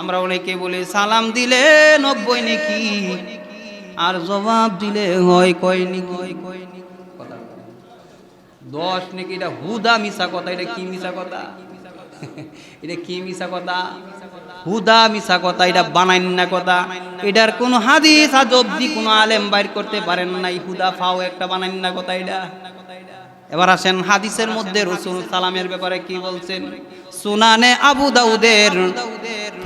আমরা অনেকে বলি, সালাম দিলে নব্বই নাকি? আর জবাব দিলে হয় কয় নাকি। দশ নাকি, এটা হুদা মিশা কথা, এটা কি মিশা কথা? এটা কি মিশা কথা? হুদা মিশা কথা, এটা বানাইন না কথা। এটার কোন হাদিস আজ অব্দি কোনো আলেম বাইর করতে পারেন নাই। হুদা ফাও একটা বানাইন না কথা এটা। এবার আসেন হাদিসের মধ্যে রসুল সালামের ব্যাপারে কি বলছেন? সুনানে আবু দাউদের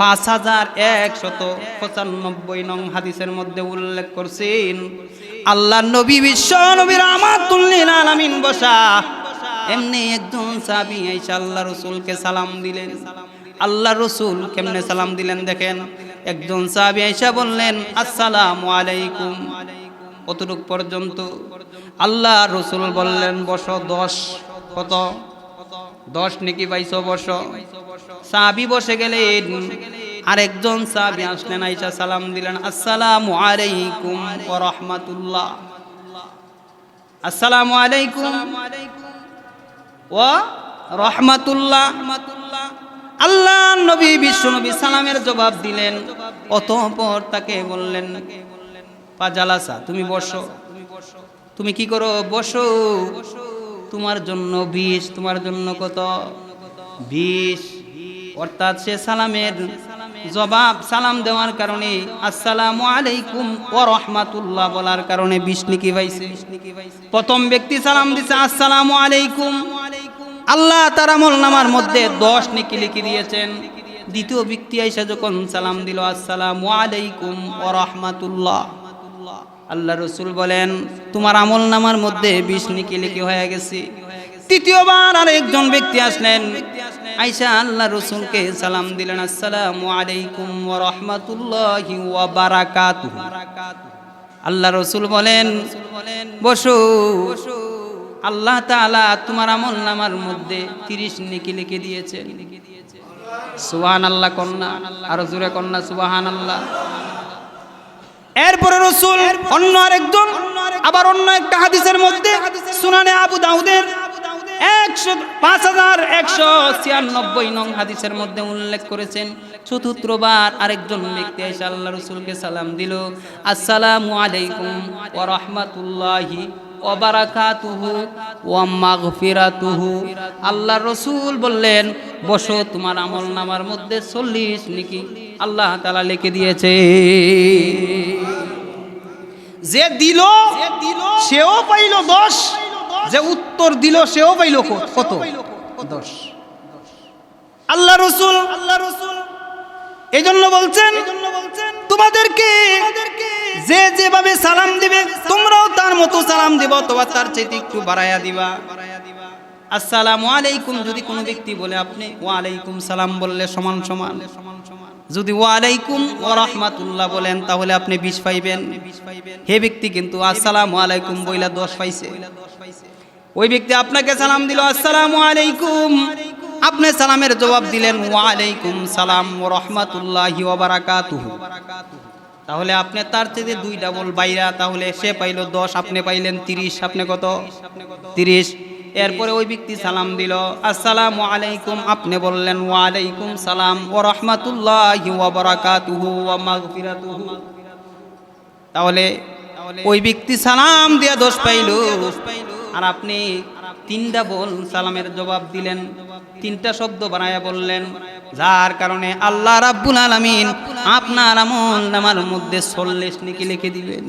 পাঁচ হাজার একশত পঁচানব্বই নং হাদিসের মধ্যে উল্লেখ করছেন আল্লাহ নবী বিশ্ব নবীর আমাতুল্লিল আলামিন বসা। এমনি একজন সাবি আইসা আল্লাহ রসুলকে সালাম দিলেন। আল্লাহ রসুল কেমনে সালাম দিলেন দেখেন? একজন সাবি আইসা বললেন, আসসালামু আলাইকুম। কতটুক পর্যন্ত? আল্লাহ রসুল বললেন, বস, দশ, কত? দশ নাকি পাইছো বস সাবি বসে গেলেন। আরেকজন সাবি আসলেন, আইসা সালাম দিলেন, আসসালামু আলাইকুম রাহমাতুল্লাহ। আসসালামু আলাইকুম ওয়া রাহমাতুল্লাহ। আল্লাহ নবী, বিশ্ব নবী সালামের জবাব দিলেন। অতঃপর তাকে বললেন, পাজালাসা, তুমি বসো। তুমি কি করো? বসো। তোমার জন্য বিষ তোমার জন্য কত? বিষ অর্থাৎ সে সালামের জবাব সালাম দেওয়ার কারণে আসসালামু আলাইকুম ও রহমাতুল্লাহ বলার কারণে বিষ নিকি পাইছে। প্রথম ব্যক্তি সালাম দিছে, আসসালামু আলাইকুম। আল্লাহ তার নামার মধ্যে দশ নিকি লিখে দিয়েছেন। দ্বিতীয় ব্যক্তি আইসা যখন সালাম দিল, আসসালামু আলাইকুম ও রহমাতুল্লাহ। আল্লাহ রসুল বলেন, তোমার আমল নামার মধ্যে বিষ নিকি লিখে হয়ে গেছে। তৃতীয়বার আর একজন ব্যক্তি আসলেন। আইসা আল্লাহ রসুলকে সালাম দিলেন, আসসালামু আলাইকুম ওয়া রাহমাতুল্লাহি ওয়া বারাকাতুহু। আল্লাহ রসুল বলেন, বসো। আল্লাহ তাআলা তোমার আমল নামার মধ্যে তিরিশ নেকি লিখে দিয়েছেন। সুবহান আল্লাহ কন্যা, আর জোরে কন্যা সুবহান আল্লাহ এরপরে রসুল অন্য আরেকজন, আবার অন্য একটা হাদিসের মধ্যে সুনানে আবু দাউদের একশো, পাঁচ হাজার একশো ছিয়ানব্বই নং হাদিসের মধ্যে উল্লেখ করেছেন। চতুর্থবার আরেকজন ব্যক্তি এসে আল্লাহ রসুলকে সালাম দিল। আসসালামু আলাইকুম ওয়া রাহমাতুল্লাহি আল্লাহ রসুল বললেন, বসো, তোমার আমল নামার মধ্যে চল্লিশ নাকি আল্লাহ তালা লিখে দিয়েছে। যে দিল, সেও পাইল দশ। যে উত্তর দিল, সেও পাইল কত? দশ। আল্লাহ রসুল আল্লাহ রসুল, এই জন্য বলছেন, তোমাদেরকে যে যেভাবে সালাম দিবে, তোমরাও তার মতো সালাম দিব তোমার তার চাইতে একটু বাড়াইয়া দিবা। আসসালামু আলাইকুম, যদি কোনো ব্যক্তি বলে আপনি, ওয়ালাইকুম সালাম বললে সমান সমান। যদি ওয়ালাইকুম ও রহমাতুল্লাহ বলেন, তাহলে আপনি বিষ পাইবেন। হে ব্যক্তি কিন্তু আসসালামু আলাইকুম বইলা দশ পাইছে। ওই ব্যক্তি আপনাকে সালাম দিল, আসসালামু আলাইকুম। আপনি সালামের জবাব দিলেন, ওয়ালাইকুম সালাম ও রহমাতুল্লাহি ওয়া বারাকাতুহু। তাহলে আপনি তার চেয়ে দুই ডাবল বাইরা, তাহলে সে পাইল দশ, আপনি পাইলেন তিরিশ, আপনি কত? তিরিশ। এরপরে ওই ব্যক্তি সালাম দিল, আসসালামু আলাইকুম। আপনি বললেন, ওয়ালাইকুম সালাম ও রহমাতুল্লাহি তাহলে ওই ব্যক্তি সালাম দিয়া দোষ পাইল। আর আপনি তিনটা বল সালামের জবাব দিলেন। তিনটা শব্দ বানায়া বললেন যার কারণে আল্লাহ রাব্বুল আলামিন আপনার আমল নামার মধ্যে চল্লিশ নাকি লিখে দিবেন।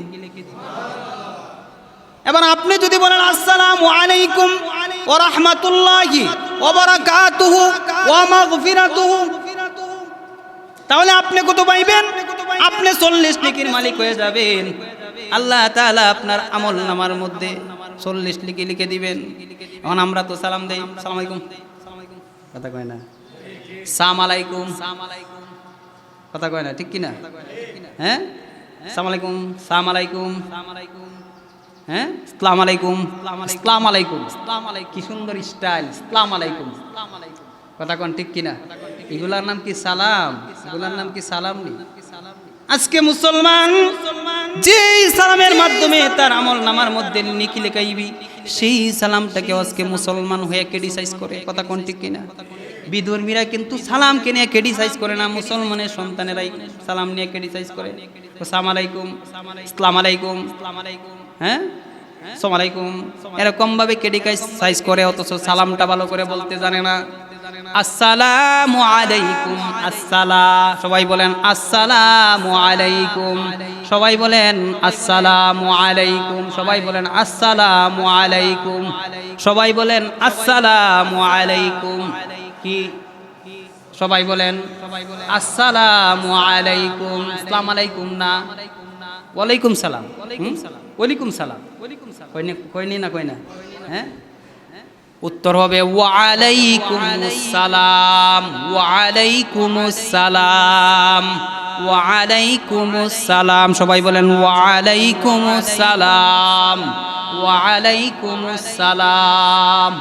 এবার আপনি যদি বলেন, আসসালামু আলাইকুম ওয়া রাহমাতুল্লাহি ওয়া বারাকাতুহু ওয়া মাগফিরাতুহু। তাহলে আপনি কত পাইবেন? আপনি চল্লিশ নেকির মালিক হয়ে যাবেন। আল্লাহ তাআলা আপনার আমল নামার মধ্যে চল্লিশ লিখে লিখে দিবেন। এখন আমরা তো সালাম দেই। সালাম আলাইকুম। কথা কয় না সাম আলাইকুম কথা কয় না ঠিক কি না হ্যাঁ সালাম আলাইকুম সাম আলাইকুম হ্যাঁ ইসলাম আলাইকুম ইসলাম আলাইকুম ইসলাম আলাইকুম কি সুন্দর স্টাইল ইসলাম আলাইকুম কথা কন ঠিক কিনা এগুলার নাম কি সালাম এগুলার নাম কি সালাম নি আজকে মুসলমান যে সালামের মাধ্যমে তার আমল নামার মধ্যে নিকি লেখাইবি সেই সালামটাকে আজকে মুসলমান হয়ে ক্রিটিসাইজ করে, কথা কোন ঠিক কিনা? বিধর্মীরা কিন্তু সালামকে নিয়ে ক্রিটিসাইজ করে না, মুসলমানের সন্তানেরাই সালাম নিয়ে ক্রিটিসাইজ করে। সালাম আলাইকুম ইসলাম আলাইকুম হ্যাঁ? সালাম আলাইকুম। এরকম ভাবে ক্রিটিসাইজ করে, অথচ সালামটা ভালো করে বলতে জানে না। আসসালামু আলাইকুম, আসসালা, সবাই বলেন আসসালামু আলাইকুম। সবাই বলেন, আসসালামু আলাইকুম। সবাই বলেন, আসসালামু আলাইকুম। সবাই বলেন, আসসালামু আলাইকুম। কি? সবাই বলেন, আসসালামু আলাইকুম। আসসালামু আলাইকুম না? ওয়ালাইকুম সালাম? ওয়ালাইকুম সালাম। কইনি না কই না হ্যাঁ? উত্তর হবে ওয়ালাইকুম সালাম। ওয়ালাইকুম সালাম। ওয়ালাইকুম সালাম সবাই বলেন ওয়ালাইকুম সালাম ওয়ালাইকুম সালাম